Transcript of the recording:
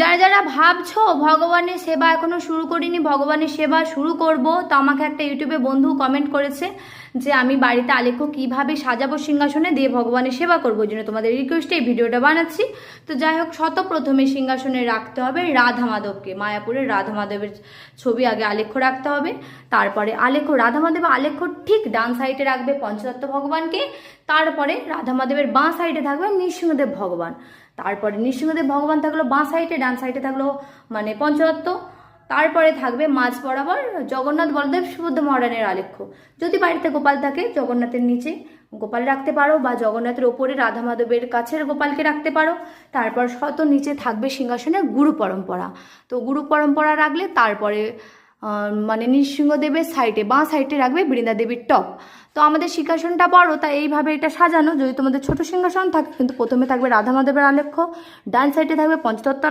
যারা যারা ভাবছ ভগবানের সেবা এখনও শুরু করিনি, ভগবানের সেবা শুরু করব, তো আমাকে একটা ইউটিউবে বন্ধু কমেন্ট করেছে যে আমি বাড়িতে আলেখ্য কীভাবে সাজাবো সিংহাসনে, দিয়ে ভগবানের সেবা করব জন্য তোমাদের রিকোয়েস্টে এই ভিডিওটা বানাচ্ছি। তো যাই হোক শত প্রথমে সিংহাসনে রাখতে হবে রাধা মাধবকে। মায়াপুরের রাধা মাধবের ছবি আগে আলেখ্য রাখতে হবে। তারপরে আলেখ্য রাধা মাধব আলেখ্য ঠিক ডান সাইডে রাখবে পঞ্চতত্ত্ব ভগবানকে। তারপরে রাধা মাধবের বাঁ সাইডে থাকবে নৃসিংহদেব ভগবান। তারপরে নৃসিংহদেব ভগবান থাকল বাঁ সাইডে ডান সাইডে থাকল মানে পঞ্চতত্ত্ব তারপরে থাকবে মাঝ বরাবর জগন্নাথ বলদেব সুবুদ্ধ মহারানের আলেখ্য। যদি বাড়িতে গোপাল থাকে, জগন্নাথের নিচে গোপাল রাখতে পারো বা জগন্নাথের ওপরে রাধা মাধবের কাছের গোপালকে রাখতে পারো। তারপর শত নিচে থাকবে সিংহাসনের গুরু পরম্পরা। তো গুরু পরম্পরা রাখলে তারপরে মানে নৃসিংহদেবের সাইডে বাঁ সাইডে রাখবে বৃন্দা দেবীর টপ তো আমাদের সিংহাসনটা বড় তাই এইভাবে এটা সাজানো। যদি তোমাদের ছোট সিংহাসন থাকে, কিন্তু প্রথমে থাকবে রাধা মাধবের আলেখ্য, ডান সাইডে থাকবে পঞ্চতত্ত্ব